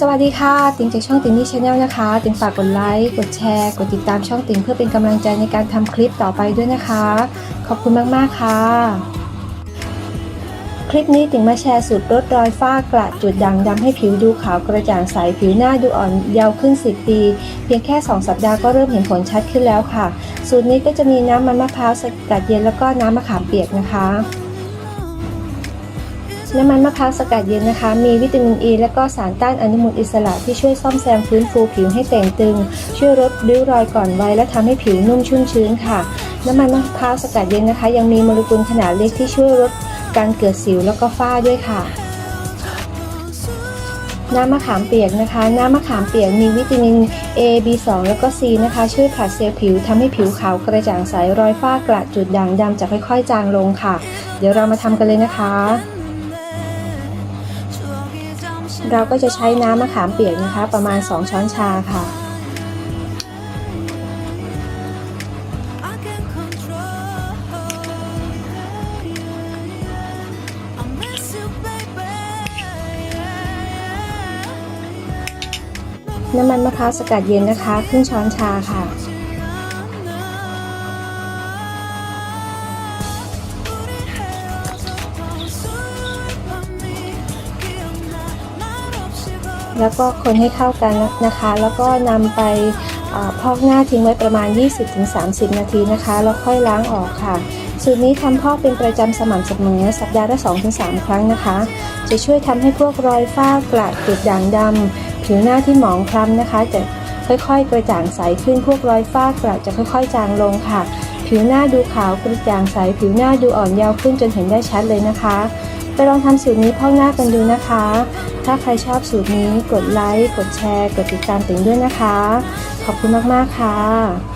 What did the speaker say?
สวัสดีค่ะ ติงจากช่องติงนี่ชาแนลนะคะ ติงฝากกดไลค์ กดแชร์ กดติดตามช่องติงเพื่อเป็นกำลังใจในการทำคลิปต่อไปด้วยนะคะ ขอบคุณมาก ๆ ค่ะ ลิปนี้ติงมาแชร์สูตรลดรอยฝ้ากระจุดด่างดำให้ผิวดูขาวกระจ่างใสผิวหน้าดูอ่อนเยาว์ขึ้น 10 ปี เพียงแค่ 2 สัปดาห์ก็เริ่มเห็นผลชัดขึ้นแล้วค่ะ สูตรนี้ก็จะมีน้ำมันมะพร้าวสกัดเย็นแล้วก็น้ำมะขามเปียกนะคะน้ำมันมะพร้าวสกัดเย็นนะคะ มีวิตามินอ e ีและก็สารต้านอนุมูลอิสระที่ช่วยซ่อมแซมฟื้นฟูผิวให้เต่งตึง ช่วยลดริ้วรอยก่อนวัยและทำให้ผิวนุ่มชุ่มชื้นค่ะ น้ำมันมะพร้าวสกัดเย็นนะคะ ยังมีโมเลกุลขนาดเล็กที่ช่วยลด การเกิดสิวแล้วก็ฝ้าด้วยค่ะ น้ำมะขามเปียกนะคะ น้ำมะขามเปียกมีวิตามิน A B2 แล้วก็ C นะคะ ช่วยผลัดเซลล์ผิวทำให้ผิวขาวกระจ่างใสรอยฝ้ากระจุดด่างดำจะค่อยๆ จางลงค่ะ เดี๋ยวเรามาทำกันเลยนะคะ เราก็จะใช้น้ำมะขามเปียกนะคะ ประมาณ 2 ช้อนชาค่ะ น้ำมันมะพร้าวสกัดเย็นนะคะครึ่งช้อนชาค่ะ แล้วก็คนให้เข้ากันนะคะ แล้วก็นำไปอพอกหน้าทิ้งไว้ประมาณ 20-30 นาทีนะคะ แล้วค่อยล้างออกค่ะ สูตรนี้ทำพอกเป็นประจำสม่ำเสมอสัปดาห์ละ 2-3 ครั้งนะคะ จะช่วยทำให้พวกรอยฝ้ากระจุดด่างดำ ผิวหน้าที่หมองคล้ำนะคะ จะค่อยๆ กระจ่างใสขึ้นพวกรอยฝ้ากระจะค่อยๆ จางลงค่ะ ผิวหน้าดูขาวกระจ่างใส ผิวหน้าดูอ่อนเยาว์ขึ้นจนเห็นได้ชัดเลยนะคะ ไปลองทำสูตรนี้พอกหน้ากันดูนะคะ ถ้าใครชอบสูตรนี้กดไลค์กดแชร์ กดติดตามติ่งด้วยนะคะ ขอบคุณมากๆค่ะ